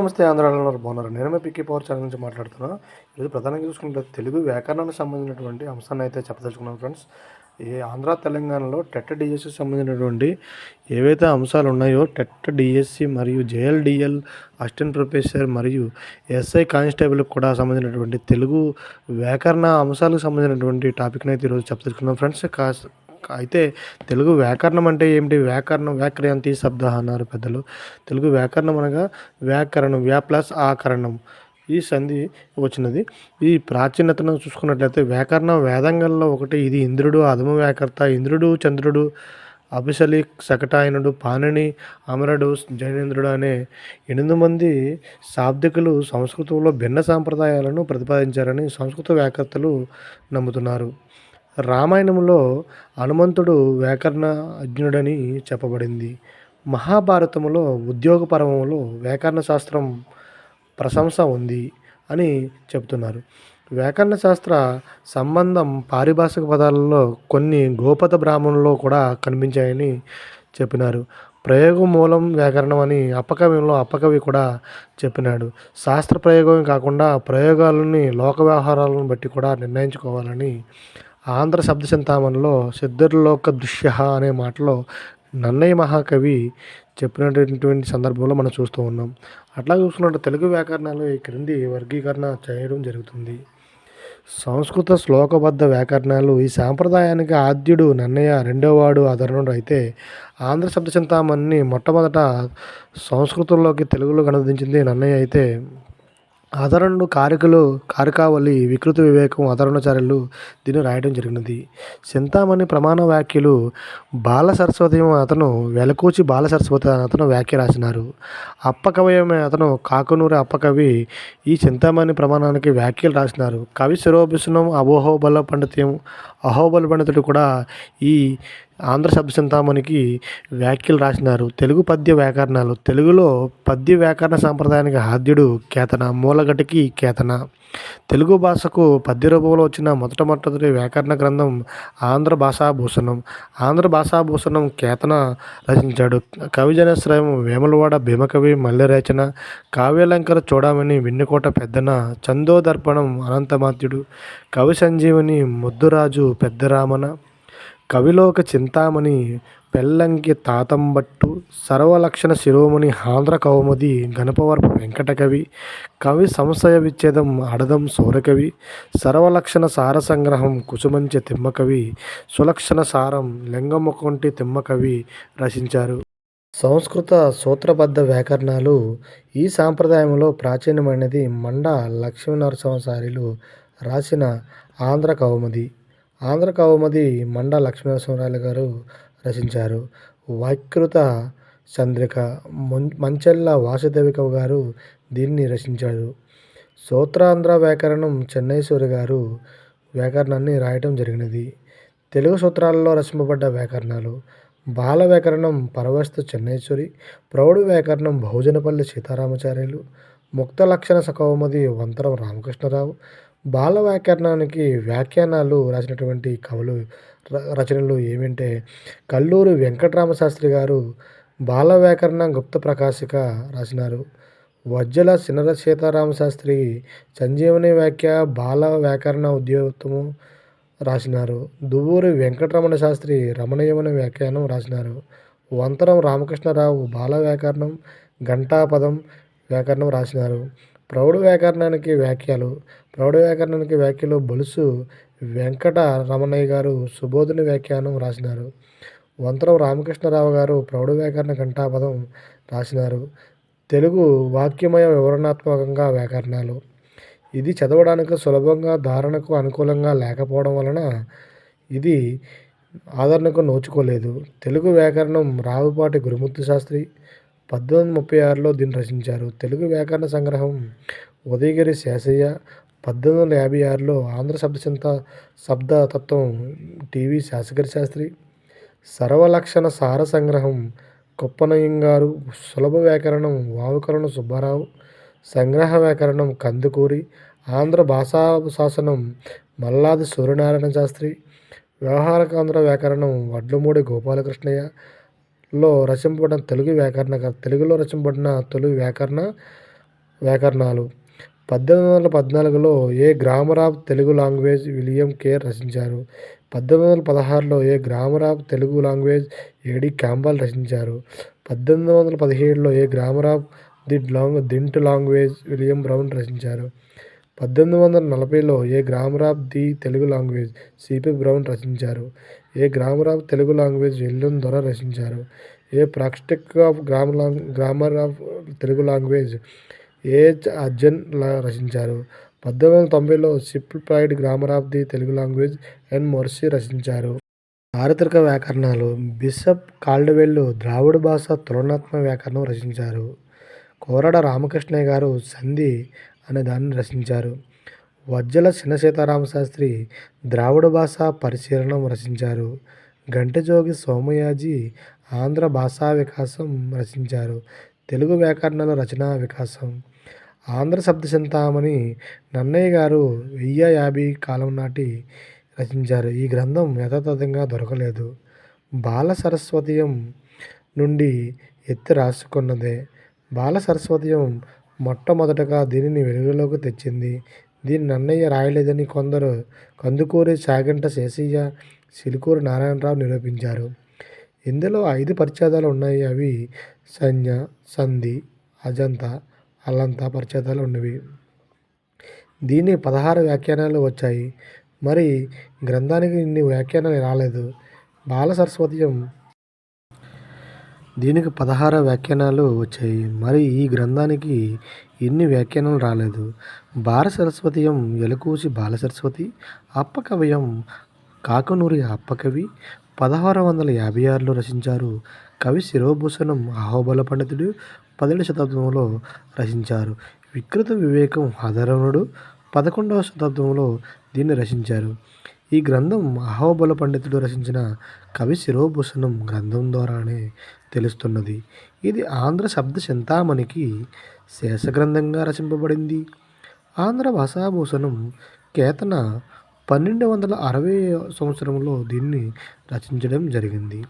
నమస్తే ఆంధ్రాలో బాగున్నారు? నేను మీ పవర్ ఛానల్ నుంచి మాట్లాడుతున్నా. ఈరోజు ప్రధానంగా చూసుకుంటే తెలుగు వ్యాకరణానికి సంబంధించినటువంటి అంశాన్ని అయితే చెప్పదలుచుకున్నాం ఫ్రెండ్స్. ఈ ఆంధ్ర తెలంగాణలో టెట్ డిఎస్సి సంబంధించినటువంటి ఏవైతే అంశాలు ఉన్నాయో టెట్ డిఎస్సి మరియు జేఎల్డిఎల్ అసిస్టెంట్ ప్రొఫెసర్ మరియు ఎస్ఐ కానిస్టేబుల్కి కూడా సంబంధించినటువంటి తెలుగు వ్యాకరణ అంశాలకు సంబంధించినటువంటి టాపిక్ని అయితే ఈరోజు చెప్పదలుచుకున్నాం ఫ్రెండ్స్. కాస్ అయితే తెలుగు వ్యాకరణం అంటే ఏమిటి? వ్యాకరణం వ్యాక్రియంతి శబ్ద అన్నారు పెద్దలు. తెలుగు వ్యాకరణం అనగా వ్యాకరణం వ్యా ప్లస్ ఆకరణం. ఈ సంధి వచ్చినది. ఈ ప్రాచీనతను చూసుకున్నట్లయితే వ్యాకరణం వేదంగంలో ఒకటి ఇది ఇంద్రుడు అధమ వ్యాకర్త ఇంద్రుడు చంద్రుడు అభిశలి శకటాయనుడు పాణిని అమరుడు జైనేంద్రుడు అనే ఎనిమిది మంది శాబ్దికులు సంస్కృతంలో భిన్న సాంప్రదాయాలను ప్రతిపాదించారని సంస్కృత వ్యాకర్తలు నమ్ముతున్నారు. రామాయణంలో హనుమంతుడు వ్యాకరణ అజ్ఞుడని చెప్పబడింది. మహాభారతంలో ఉద్యోగ పర్వంలో వ్యాకరణ శాస్త్రం ప్రశంస ఉంది అని చెప్తున్నారు వ్యాకరణ శాస్త్ర సంబంధం పారిభాషిక పదాలలో కొన్ని గోపత బ్రాహ్మణుల్లో కూడా కనిపించాయని చెప్పినారు. ప్రయోగం మూలం వ్యాకరణం అని అప్పకవిలో అప్పకవి కూడా చెప్పినాడు. శాస్త్ర ప్రయోగం కాకుండా ప్రయోగాలని లోక వ్యవహారాలను బట్టి కూడా నిర్ణయించుకోవాలని ఆంధ్ర శబ్ద చింతామణిలో సిద్ధర్లోక దృశ్య అనే మాటలో నన్నయ్య మహాకవి చెప్పినటువంటి సందర్భంలో మనం చూస్తూ ఉన్నాం. అట్లా చూసుకున్నట్టు తెలుగు వ్యాకరణాలు ఈ క్రింది వర్గీకరణ చేయడం జరుగుతుంది. సంస్కృత శ్లోకబద్ధ వ్యాకరణాలు ఈ సాంప్రదాయానికి ఆద్యుడు నన్నయ్య రెండోవాడు ఆదరణుడు అయితే ఆంధ్ర శబ్ద చింతామణిని మొట్టమొదట సంస్కృతంలోకి తెలుగులో అనువదించింది నన్నయ్య అయితే ఆదరణను కారికలు కారికావళి వికృత వివేకం ఆదరణాచార్యులు దీన్ని రాయడం జరిగినది. చింతామణి ప్రమాణ వ్యాఖ్యలు బాల సరస్వతి అతను వెలకూచి బాల సరస్వతి అతను వ్యాఖ్య రాసినారు. అప్పకవయమే అతను కాకునూరి అప్పకవి ఈ చింతామణి ప్రమాణానికి వ్యాఖ్యలు రాసినారు. కవి శిరోభిషణం అబోహోబల పండిత్యం అహోబల పండితుడు కూడా ఈ ఆంధ్ర శబ్ద వ్యాఖ్యలు రాసినారు. తెలుగు పద్య వ్యాకరణాలు. తెలుగులో పద్య వ్యాకరణ సాంప్రదాయానికి ఆద్యుడు కేతన మూలగటికి కేతన. తెలుగు భాషకు పద్య రూపంలో వచ్చిన మొట్టమొదటి వ్యాకరణ గ్రంథం ఆంధ్ర భాషాభూషణం. ఆంధ్ర భాషాభూషణం కేతన రచించాడు. కవిజనశ్రయం వేములవాడ భీమకవి మల్లెరచన కావ్యాలంకర చూడమని విన్నుకోట పెద్దన చందోదర్పణం అనంతమాత్యుడు. కవి సంజీవని ముద్దురాజు పెద్దరామన. కవిలోక చింతామణి పెల్లంకి తాతంబట్టు సర్వలక్షణ శిరోమణి ఆంధ్ర కౌముది గణపవరపు వెంకటకవి కవి సంశయ విచ్ఛేదం అడదం సూరకవి సర్వలక్షణ సార సంగ్రహం కుసుమంచె తిమ్మకవి సులక్షణ సారం లింగముకొంటి తిమ్మకవి రచించారు. సంస్కృత సూత్రబద్ధ వ్యాకరణాలు ఈ సాంప్రదాయంలో ప్రాచీనమైనది మండ లక్ష్మీనరసింహసారిలు రాసిన ఆంధ్ర కౌముది. ఆంధ్ర కౌముది మండ లక్ష్మీనరసింహరాయలు గారు రచించారు. వైకృత చంద్రిక మంచెల్ల వాసుదేవి కవి గారు దీన్ని రచించారు. సూత్రాంధ్ర వ్యాకరణం చెన్నైశ్వరి గారు వ్యాకరణాన్ని రాయటం జరిగినది. తెలుగు సూత్రాలలో రచింపబడ్డ వ్యాకరణాలు బాల వ్యాకరణం పరవస్తు చెన్నైశ్వరి ప్రౌఢ వ్యాకరణం బహుజనపల్లి సీతారామచార్యులు ముక్త లక్షణ సకౌమది వంతరం రామకృష్ణరావు బాల వ్యాకరణానికి వ్యాఖ్యానాలు రాసినటువంటి కవులు రచనలు ఏమంటే కల్లూరి వెంకటరామశాస్త్రి గారు బాల వ్యాకరణ గుప్త ప్రకాశిక రాసినారు. వజ్జల సినర సీతారామ శాస్త్రి సంజీవని వ్యాఖ్య బాల వ్యాకరణ ఉద్యోగము రాసినారు. దువ్వూరి వెంకటరమణ శాస్త్రి రమణీయమన వ్యాఖ్యానం రాసినారు. వంతరం రామకృష్ణరావు బాల వ్యాకరణం ఘంటాపదం వ్యాకరణం రాసినారు. ప్రౌఢ వ్యాకరణానికి వ్యాఖ్యలు ప్రౌఢ వ్యాకరణానికి వ్యాఖ్యలు బొలుసు వెంకట రమణయ్య గారు సుబోధుని వ్యాఖ్యానం రాసినారు. వంతరం రామకృష్ణరావు గారు ప్రౌఢ వ్యాకరణ ఘంటాపదం రాసినారు. తెలుగు వాక్యమయ వివరణాత్మకంగా వ్యాకరణాలు. ఇది చదవడానికి సులభంగా ధారణకు అనుకూలంగా లేకపోవడం వలన ఇది ఆదరణకు నోచుకోలేదు. తెలుగు వ్యాకరణం రావుపాటి గురుమూర్తి శాస్త్రి పద్దెనిమిది ముప్పై ఆరులో దీన్ని రచించారు. తెలుగు వ్యాకరణ సంగ్రహం ఉదయగిరి శేషయ్య. పద్దెనిమిది వందల యాభై ఆరులో ఆంధ్ర శబ్దచింత శబ్దతత్వం టీవీ శాసగిరి శాస్త్రి. సర్వలక్షణ సార సంగ్రహం కుప్పనయ్యంగారు సులభ వ్యాకరణం వావుకరణ సుబ్బారావు. సంగ్రహ వ్యాకరణం కందుకూరి. ఆంధ్ర భాషా శాసనం మల్లాది సూర్యనారాయణ శాస్త్రి. వ్యవహారకాంధ్ర వ్యాకరణం వడ్లమూడి గోపాలకృష్ణయ్య. లో రచింపబడిన తెలుగు వ్యాకరణ తెలుగులో రచింపబడిన తొలి వ్యాకరణ వ్యాకరణాలు. పద్దెనిమిది వందల పద్నాలుగులో a grammar of Telugu language William Carey రచించారు? పద్దెనిమిది వందల పదహారులో a grammar of Telugu language A D Campbell రచించారు? పద్దెనిమిది వందల పదిహేడులో a grammar of the long దింట్ language William Brown రచించారు? పద్దెనిమిది వందల నలభైలో a grammar of the Telugu language C P Brown రచించారు? A grammar of Telugu language ఎల్లున్ ద్వారా రచించారు? A ప్రాక్స్టిక్ of gram long grammar of Telugu language A H Arden లా రచించారు? పద్దెనిమిది వందల తొంభైలో simplified grammar of the Telugu language and Morris రచించారు. చారిత్రక వ్యాకరణాలు bishop కాల్డవెల్లు ద్రావిడ భాష తులనాత్మక వ్యాకరణం రచించారు. కోరడ రామకృష్ణయ్య గారు సంధి అనే దాన్ని రచించారు. వజ్జల చిన్న సీతారామ శాస్త్రి ద్రావిడ భాష పరిశీలనం రచించారు. గంటజోగి సోమయాజీ ఆంధ్ర భాషా వికాసం రచించారు. తెలుగు వ్యాకరణాల రచనా వికాసం. ఆంధ్ర శబ్ద చింతామణి నన్నయ్య గారు వెయ్యి యాభై కాలం నాటి రచించారు. ఈ గ్రంథం యథాతథంగా దొరకలేదు. బాల సరస్వతీయం నుండి ఎత్తి రాసుకున్నదే. బాల సరస్వతీయం మొట్టమొదటగా దీనిని వెలుగులోకి తెచ్చింది దీన్ని నన్నయ్య రాయలేదని కొందరు కందుకూరి చాగంట శేషయ్య సిలుకూరు నారాయణరావు నిరూపించారు. ఇందులో ఐదు పరిచ్ఛేదాలు ఉన్నాయి. అవి సంజ్ఞ సంధి అజంత అల్లంత పరిచ్ఛేదాలు ఉన్నవి. దీని పదహారు వ్యాఖ్యానాలు వచ్చాయి. మరి గ్రంథానికి ఇన్ని వ్యాఖ్యానాలు రాలేదు. బాల సరస్వతీయం దీనికి పదహార వ్యాఖ్యానాలు వచ్చాయి. మరి ఈ గ్రంథానికి ఎన్ని వ్యాఖ్యానాలు రాలేదు? బాల సరస్వతీయం ఎలకూసి బాల సరస్వతి అప్పకవయం కాకనూరి అప్పకవి పదహారు వందల యాభై ఆరులో రచించారు కవి శిరోభూషణం అహోబల పండితుడు పదిహేడు శతాబ్దంలో రచించారు వికృత వివేకం హదరణుడు పదకొండవ శతాబ్దంలో దీన్ని రచించారు. ఈ గ్రంథం మహాబల పండితుడు రచించిన కవి శిరోభూషణం గ్రంథం ద్వారానే తెలుస్తున్నది. ఇది ఆంధ్ర శబ్ద చింతామణికి శేషగ్రంథంగా రచింపబడింది. ఆంధ్ర భాషాభూషణం కేతన పన్నెండు వందల అరవై సంవత్సరంలో దీన్ని రచించడం జరిగింది.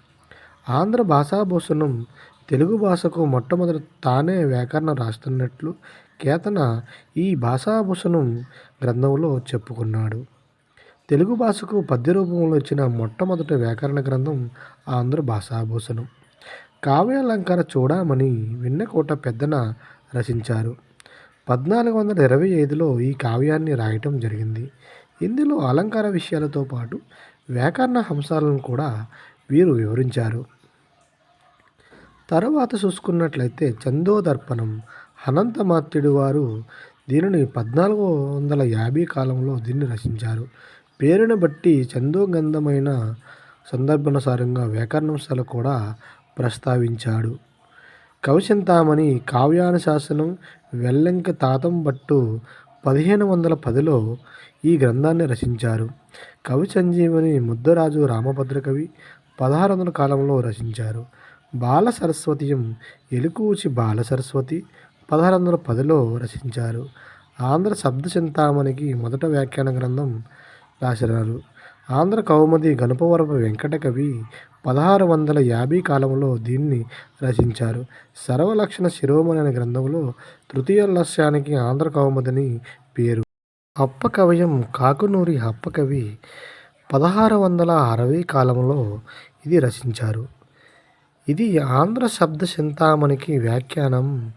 ఆంధ్ర భాషాభూషణం తెలుగు భాషకు మొట్టమొదట తానే వ్యాకరణం రాస్తున్నట్లు కేతన ఈ భాషాభూషణం గ్రంథంలో చెప్పుకున్నాడు. తెలుగు భాషకు పద్య రూపంలో వచ్చిన మొట్టమొదటి వ్యాకరణ గ్రంథం ఆంధ్ర భాషాభూషణం. కావ్యాలంకార చూడమని విన్నకోట పెద్దన రచించారు. పద్నాలుగు వందల ఇరవై ఐదులో ఈ కావ్యాన్ని రాయటం జరిగింది. ఇందులో అలంకార విషయాలతో పాటు వ్యాకరణ అంశాలను కూడా వీరు వివరించారు. తర్వాత చూసుకున్నట్లయితే చందోదర్పణం అనంతమాత్యుడు వారు దీనిని పద్నాలుగు వందల యాభై కాలంలో దీన్ని రచించారు. పేరును బట్టి చందోగంధమైన సందర్భానుసారంగా వ్యాకరణాంశాలు కూడా ప్రస్తావించాడు. కవిచింతామణి కావ్యానుశాసనం వెల్లంక తాతంబట్టు పదిహేను వందల పదిలో ఈ గ్రంథాన్ని రచించారు. కవి సంజీవని ముద్దరాజు రామభద్ర కవి పదహారు వందల కాలంలో రచించారు. బాల సరస్వతియం ఎలుకూచి బాల సరస్వతి పదహారు వందల పదిలో రచించారు. ఆంధ్ర శబ్ద చింతామణికి మొదట వ్యాఖ్యాన గ్రంథం రాసినారు ఆంధ్ర కౌముది గణపవరపు వెంకటకవి పదహారు వందల యాభై కాలంలో దీన్ని రచించారు. సర్వలక్షణ శిరోమణి అనే గ్రంథంలో తృతీయ లక్ష్యానికి ఆంధ్ర కౌముదని పేరు. అప్పకవయం కాకునూరి అప్పకవి పదహారు వందల అరవై కాలంలో ఇది రచించారు. ఇది ఆంధ్ర శబ్ద చింతామణికి వ్యాఖ్యానం.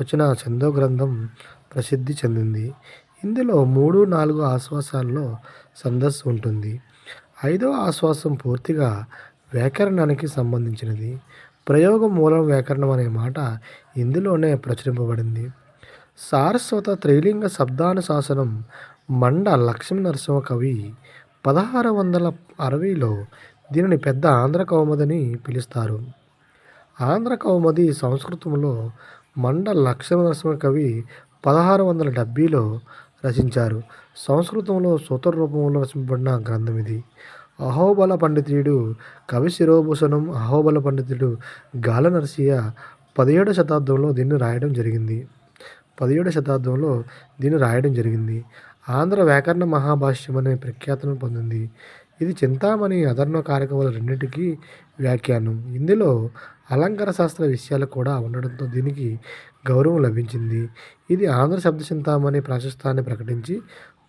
వచ్చిన చందో గ్రంథం ప్రసిద్ధి చెందింది. ఇందులో మూడు నాలుగు ఆశ్వాసాల్లో ఛందస్సు ఉంటుంది. ఐదవ ఆశ్వాసం పూర్తిగా వ్యాకరణానికి సంబంధించినది. ప్రయోగ మూలం వ్యాకరణం అనే మాట ఇందులోనే ప్రచురింపబడింది. సారస్వత త్రైలింగ శబ్దానుశాసనం మండ లక్ష్మీ నరసింహ కవి పదహారు వందల అరవైలో దీనిని పెద్ద ఆంధ్ర కౌముదని పిలుస్తారు. ఆంధ్ర కౌముది సంస్కృతంలో మండ లక్ష్మీ నరసింహ కవి పదహారు వందల డెబ్భైలో రచించారు. సంస్కృతంలో సూత్ర రూపంలో రచింపబడిన గ్రంథం ఇది. అహోబల పండితుడు కవి శిరోభూషణం అహోబల పండితుడు గాల నరసయ్య పదిహేడవ శతాబ్దంలో దీన్ని రాయడం జరిగింది. పదిహేడవ శతాబ్దంలో దీన్ని రాయడం జరిగింది. ఆంధ్ర వ్యాకరణ మహాభాష్యం అనే ప్రఖ్యాతను పొందింది. ఇది చింతామణి అదర్ణ కారకముల రెండింటికి వ్యాఖ్యానం. ఇందులో అలంకార శాస్త్ర విషయాలు కూడా ఉండడంతో దీనికి గౌరవం లభించింది. ఇది ఆంధ్ర శబ్ద చింతామణి ప్రాశస్తాన్ని ప్రకటించి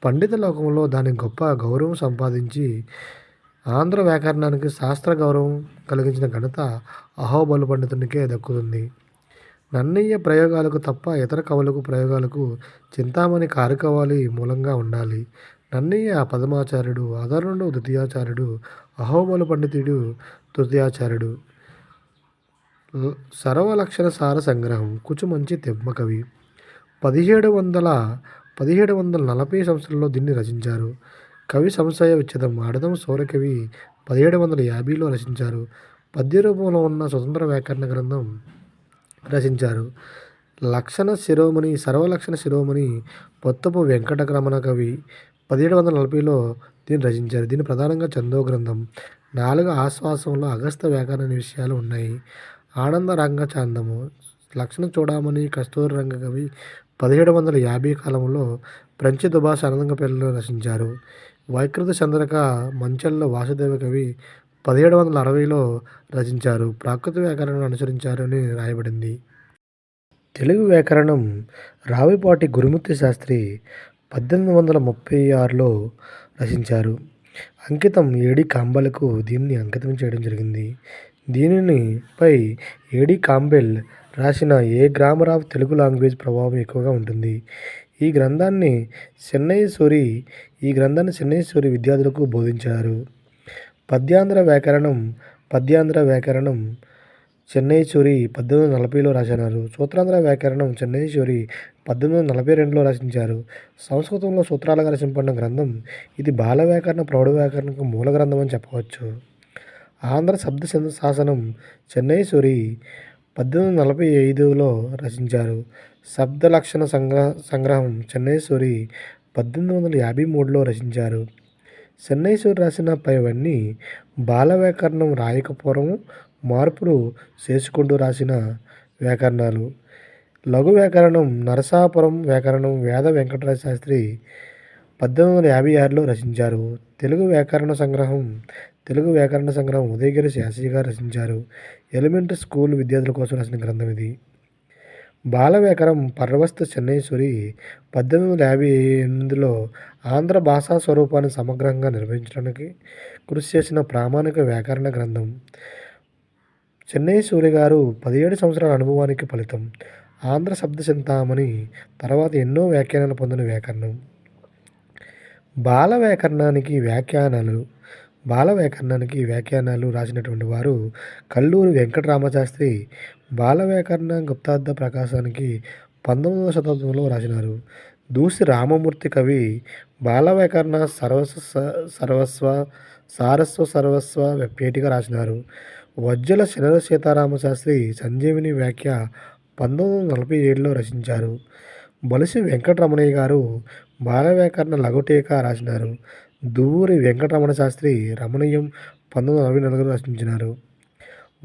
పండిత లోకంలో దాని గొప్ప గౌరవం సంపాదించి ఆంధ్ర వ్యాకరణానికి శాస్త్ర గౌరవం కలిగించిన ఘనత అహోబలు పండితునికే దక్కుతుంది. నన్నయ్య ప్రయోగాలకు తప్ప ఇతర కవులకు ప్రయోగాలకు చింతామణి కారుకవాలి మూలంగా ఉండాలి. నన్నయ్య పదమాచార్యుడు అధర్ణుడు ద్వితీయాచార్యుడు అహోబలు పండితుడు తృతీయాచార్యుడు. సర్వలక్షణ సార సంగ్రహం కుచుమంచి తెమ్మ కవి. పదిహేడు వందల పదిహేడు వందల నలభై సంవత్సరంలో దీన్ని రచించారు. కవి సంశయ విచ్ఛేదం ఆడదం సౌరకవి పదిహేడు వందల యాభైలో రచించారు. పద్య రూపంలో ఉన్న స్వతంత్ర వ్యాకరణ గ్రంథం రచించారు. లక్షణ శిరోమణి సర్వలక్షణ శిరోమణి పొత్తపు వెంకటరమణ కవి పదిహేడు వందల నలభైలో దీన్ని రచించారు. దీన్ని ప్రధానంగా చందో గ్రంథం నాలుగు ఆశ్వాసంలో అగస్త వ్యాకరణ విషయాలు ఉన్నాయి. ఆనంద రంగ చాందము. లక్షణ చూడమని కస్తూరి రంగ కవి పదిహేడు వందల యాభై కాలంలో ఫ్రెంచి దుబాష పిల్లలు రచించారు వైకృత చంద్రక మంచెల్ల వాసుదేవ కవి పదిహేడు వందల అరవైలో రచించారు. ప్రాకృత వ్యాకరణను అనుసరించారని రాయబడింది. తెలుగు వ్యాకరణం రావిపాటి గురుమూర్తి శాస్త్రి పద్దెనిమిది వందల ముప్పై ఆరులో రచించారు. అంకితం ఏడి కాంబలకు దీన్ని అంకితం చేయడం జరిగింది. దీనిని పై ఏడి కాంబెల్ రాసిన a grammar of Telugu language ప్రభావం ఎక్కువగా ఉంటుంది. ఈ గ్రంథాన్ని చెన్నై సూరి ఈ గ్రంథాన్ని చెన్నై సూరి విద్యార్థులకు బోధించారు. పద్యాంధ్ర వ్యాకరణం పద్యాంధ్ర వ్యాకరణం చెన్నై చూరి పద్దెనిమిది వందల నలభైలో రాసినారు సూత్రాంధ్ర వ్యాకరణం చెన్నై పద్దెనిమిది వందల నలభై రెండులో రచించారు సంస్కృతంలో సూత్రాలుగా రచింపడిన గ్రంథం ఇది బాల వ్యాకరణ ప్రౌఢ వ్యాకరణకు మూల గ్రంథం అని చెప్పవచ్చు. ఆంధ్ర శబ్ద శాసనం చెన్నై సూరి పద్దెనిమిది వందల నలభై ఐదులో రచించారు. శబ్ద లక్షణ సంగ్రహ సంగ్రహం చెన్నై సూరి పద్దెనిమిది వందల యాభై మూడులో రచించారు. చెన్నైశ్వరి రాసిన పైవన్నీ బాల వ్యాకరణం రాయకపోవడం మార్పులు చేసుకుంటూ రాసిన వ్యాకరణాలు. లఘు వ్యాకరణం నరసాపురం వ్యాకరణం వేద వెంకటరాజ శాస్త్రి పద్దెనిమిది వందల యాభై ఆరులో రచించారు. తెలుగు వ్యాకరణ సంగ్రహం తెలుగు వ్యాకరణ సంగ్రహం ఉదయగిరి శాస్త్రి గారు రచించారు. ఎలిమెంటరీ స్కూల్ విద్యార్థుల కోసం రాసిన గ్రంథం ఇది. బాల వ్యాకరణం పర్వస్తు చెన్నైశ్వరి పద్దెనిమిది వందల యాభై ఎనిమిదిలో ఆంధ్ర భాషా స్వరూపాన్ని సమగ్రంగా నిర్వహించడానికి కృషి చేసిన ప్రామాణిక వ్యాకరణ గ్రంథం. చెన్నై సూర్య గారు పదిహేడు సంవత్సరాల అనుభవానికి ఫలితం. ఆంధ్ర శబ్ద చింతామణి తర్వాత ఎన్నో వ్యాఖ్యానాలు పొందిన వ్యాకరణం. బాల వ్యాకరణానికి వ్యాఖ్యానాలు బాల వ్యాకరణానికి వ్యాఖ్యానాలు రాసినటువంటి వారు కల్లూరి వెంకటరామశాస్త్రి బాల వ్యాకరణ గుప్తార్థ ప్రకాశానికి పంతొమ్మిదవ శతాబ్దంలో రాసినారు. దూసి రామమూర్తి కవి బాల వ్యాకరణ సర్వస్వ సర్వస్వ సారస్వ సర్వస్వ పేటిగా రాసినారు. వజ్జల శనర సీతారామశాస్త్రి సంజీవిని వ్యాఖ్య పంతొమ్మిది వందల నలభై ఏడులో రచించారు. బలిసి వెంకటరమణయ్య గారు బాల వ్యాకరణ లఘుటీక రాసినారు. దువ్వూరి వెంకటరమణ శాస్త్రి రమణీయం పంతొమ్మిది వందల నలభై నాలుగులో రచించినారు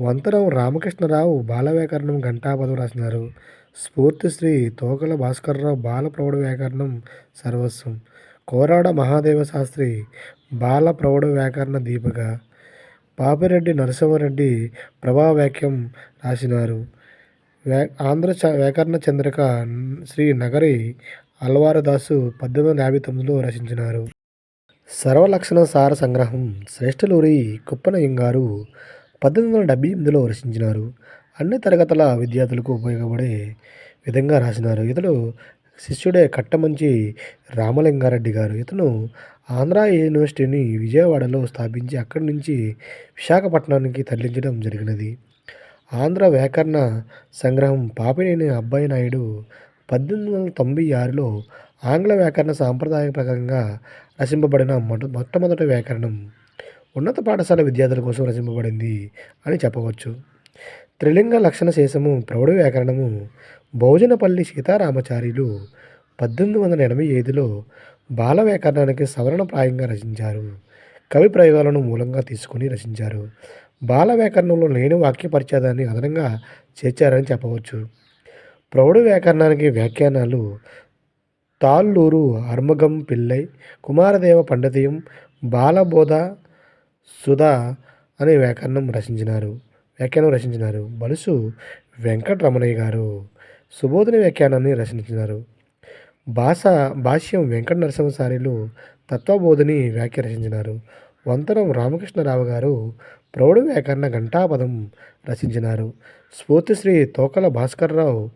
వంతరం రామకృష్ణరావు బాల వ్యాకరణం ఘంటాపదం రాసినారు. స్ఫూర్తిశ్రీ తోకల భాస్కర్రావు బాలప్రౌఢ వ్యాకరణం సర్వస్వం. కోరాడ మహాదేవ శాస్త్రి బాలప్రౌఢ వ్యాకరణ దీపిక. పాపిరెడ్డి నరసింహారెడ్డి ప్రభావాక్యం రాసినారు. వ్యా ఆంధ్ర చ వ్యాకరణ చంద్రిక శ్రీ నగరి అల్వారదాసు పద్దెనిమిది వందల యాభై తొమ్మిదిలో రచించినారు. సర్వలక్షణ సార సంగ్రహం శ్రేష్ఠలూరి కుప్పనయ్యంగారు పద్దెనిమిది వందల డెబ్బై ఎనిమిదిలో రచించినారు. అన్ని తరగతుల విద్యార్థులకు ఉపయోగపడే విధంగా రాసినారు. ఇతడు శిష్యుడే కట్టమంచి రామలింగారెడ్డి గారు. ఇతను ఆంధ్ర యూనివర్సిటీని విజయవాడలో స్థాపించి అక్కడి నుంచి విశాఖపట్నానికి తరలించడం జరిగినది. ఆంధ్ర వ్యాకరణ సంగ్రహం పాపినేని అబ్బాయి నాయుడు పద్దెనిమిది వందల తొంభై ఆరులో ఆంగ్ల వ్యాకరణ సాంప్రదాయ ప్రకారంగా రచింపబడిన మొట్ట మొట్టమొదటి వ్యాకరణం ఉన్నత పాఠశాల విద్యార్థుల కోసం రచింపబడింది అని చెప్పవచ్చు. త్రిలింగ లక్షణ శేషము ప్రౌఢ వ్యాకరణము భోజనపల్లి సీతారామచార్యులు పద్దెనిమిది వందల ఎనభై ఐదులో బాల వ్యాకరణానికి సవరణప్రాయంగా రచించారు. కవి ప్రయోగాలను మూలంగా తీసుకుని రచించారు. బాల వ్యాకరణంలో లేని వాక్యపరిచేదాన్ని అదనంగా చేర్చారని చెప్పవచ్చు. ప్రౌఢ వ్యాకరణానికి వ్యాఖ్యానాలు తాళ్ళూరు అర్మగం పిల్లై కుమారదేవ పండితయం బాలబోధ సుధా అనే వ్యాకరణం రచించినారు. వ్యాఖ్యానం రచించినారు. బలుసు వెంకటరమణయ్య గారు సుబోధిని వ్యాఖ్యానాన్ని రచించినారు. భాష భాష్యం వెంకట నరసింహసారిలు తత్వబోధిని వ్యాఖ్య రచించినారు. వంతరం రామకృష్ణరావు గారు ప్రౌఢ వ్యాకరణ ఘంటాపదం రచించినారు. స్ఫూర్తిశ్రీ తోకల భాస్కర్రావు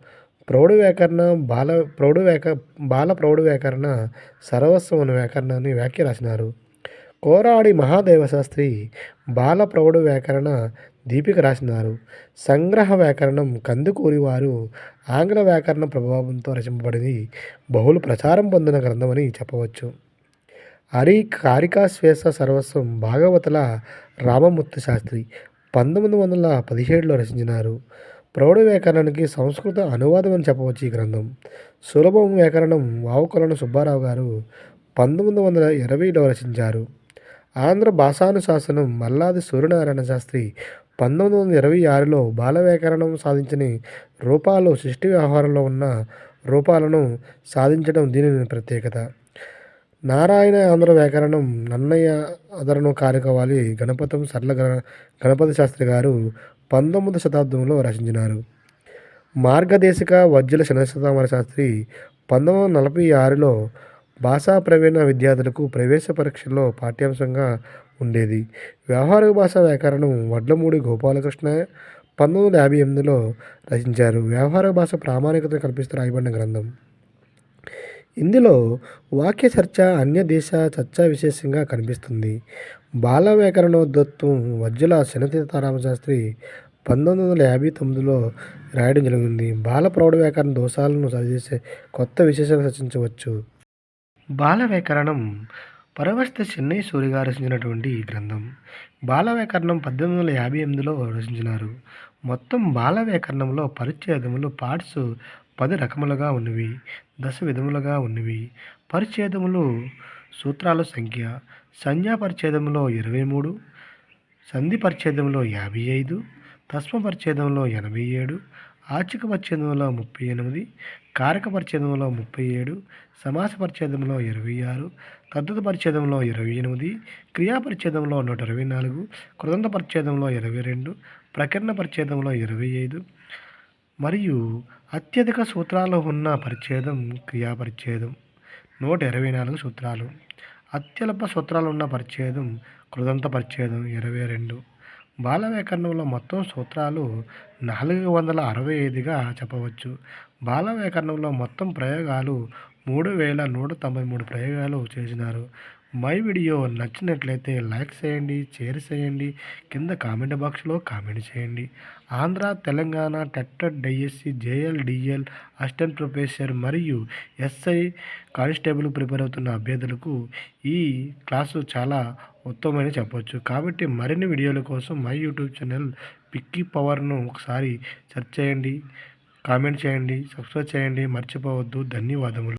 ప్రౌఢ వ్యాకరణ బాల ప్రౌఢ వ్యాక బాల ప్రౌఢ వ్యాకరణ సర్వస్వం అనే వ్యాకరణాన్ని వ్యాఖ్య రాసినారు. కోరాడి మహాదేవ శాస్త్రి బాల ప్రౌఢ వ్యాకరణ దీపిక రాసినారు. సంగ్రహ వ్యాకరణం కందుకూరి వారు ఆంగ్ల వ్యాకరణ ప్రభావంతో రచింపబడింది బహుళ ప్రచారం పొందిన గ్రంథమని చెప్పవచ్చు. హరి కారికాశ్వేస సర్వస్వం భాగవతుల రామమూర్తి శాస్త్రి పంతొమ్మిది వందల పదిహేడులో రచించినారు. ప్రౌఢ వ్యాకరణానికి సంస్కృత అనువాదం అని చెప్పవచ్చు ఈ గ్రంథం. సులభం వ్యాకరణం వావుకొలను సుబ్బారావు గారు పంతొమ్మిది వందల ఇరవైలో రచించారు. ఆంధ్ర భాషానుశాసనం మల్లాది సూర్యనారాయణ శాస్త్రి పంతొమ్మిది వందల ఇరవై ఆరులో బాల వ్యాకరణం సాధించిన రూపాలు సృష్టి వ్యవహారంలో ఉన్న రూపాలను సాధించడం దీని ప్రత్యేకత. నారాయణ ఆంధ్ర వ్యాకరణం నన్నయ్య అదరను కారికవాలి. గణపతం సరళ గణ గణపతి శాస్త్రి గారు పంతొమ్మిది శతాబ్దంలో రచించినారు. మార్గదేశిక వజ్జల శనశతామర శాస్త్రి పంతొమ్మిది వందల నలభై ఆరులో భాషా ప్రవీణ విద్యార్థులకు ప్రవేశ పరీక్షల్లో పాఠ్యాంశంగా ఉండేది. వ్యవహారిక భాష వ్యాకరణం వడ్లమూడి గోపాలకృష్ణ పంతొమ్మిది వందల యాభై ఎనిమిదిలో రచించారు. వ్యవహార భాష ప్రామాణికత కల్పిస్తూ రాయబడిన గ్రంథం. ఇందులో వాక్య చర్చ అన్య దేశ చర్చ విశేషంగా కనిపిస్తుంది. బాల వ్యాకరణోద్ధత్వం వజ్జల శనతీతారామశాస్త్రి పంతొమ్మిది వందల యాభై తొమ్మిదిలో రాయడం జరిగింది. బాల ప్రౌఢ వ్యాకరణ దోషాలను సరిచేసే కొత్త విశేషాలు రచించవచ్చు. బాల వ్యాకరణం పరవస్త చెన్నై సూరిగా రచించినటువంటి ఈ గ్రంథం. బాల వ్యాకరణం పద్దెనిమిది వందల యాభై ఎనిమిదిలో రచించినారు. మొత్తం బాల వ్యాకరణంలో పరిచ్ఛేదములు పార్ట్స్ పది రకములుగా ఉన్నవి. దశ విధములుగా ఉన్నవి. పరిచ్ఛేదములు సూత్రాల సంఖ్య సంజ్ఞా పరిచ్ఛేదంలో ఇరవై మూడు సంధి పరిచ్ఛేదంలో యాభై ఐదు తస్మ పరిచ్ఛేదంలో ఎనభై ఏడు ఆర్చిక పరిచ్ఛేదంలో ముప్పై ఎనిమిది కారక పరిచ్ఛేదంలో ముప్పై ఏడు సమాస పరిచ్ఛేదంలో ఇరవై ఆరు తద్దుత పరిచ్ఛేదంలో ఇరవై ఎనిమిది క్రియా పరిచ్ఛేదంలో నూట ఇరవై నాలుగు కృదంత పరిచ్ఛేదంలో ఇరవై రెండు ప్రకరణ పరిచ్ఛేదంలో ఇరవై ఐదు మరియు అత్యధిక సూత్రాలు ఉన్న పరిచ్ఛేదం క్రియాపరిచ్ఛేదం. నూట ఇరవై నాలుగు సూత్రాలు. అత్యల్ప సూత్రాలు ఉన్న పరిచ్ఛేదం కృదంత పరిచ్ఛేదం ఇరవై రెండు. బాల వ్యాకరణంలో మొత్తం సూత్రాలు నాలుగు వందల అరవై ఐదుగా చెప్పవచ్చు. బాల వ్యాకరణంలో మొత్తం ప్రయోగాలు మూడు వేల నూట తొంభై మూడు ప్రయోగాలు చేసినారు. మై వీడియో నచ్చినట్లయితే లైక్ చేయండి షేర్ చేయండి కింద కామెంట్ బాక్స్లో కామెంట్ చేయండి. Andhra Telangana టెట్టెడ్ DSC JL DL assistant professor మరియు ఎస్ఐ కానిస్టేబుల్ ప్రిపేర్ అవుతున్న అభ్యర్థులకు ఈ క్లాసు చాలా ఉత్తమమని చెప్పొచ్చు. కాబట్టి మరిన్ని వీడియోల కోసం మై యూట్యూబ్ ఛానల్ పిక్కీ పవర్ను ఒకసారి సెర్చ్ చేయండి కామెంట్ చేయండి సబ్స్క్రైబ్ చేయండి. మర్చిపోవద్దు. ధన్యవాదములు.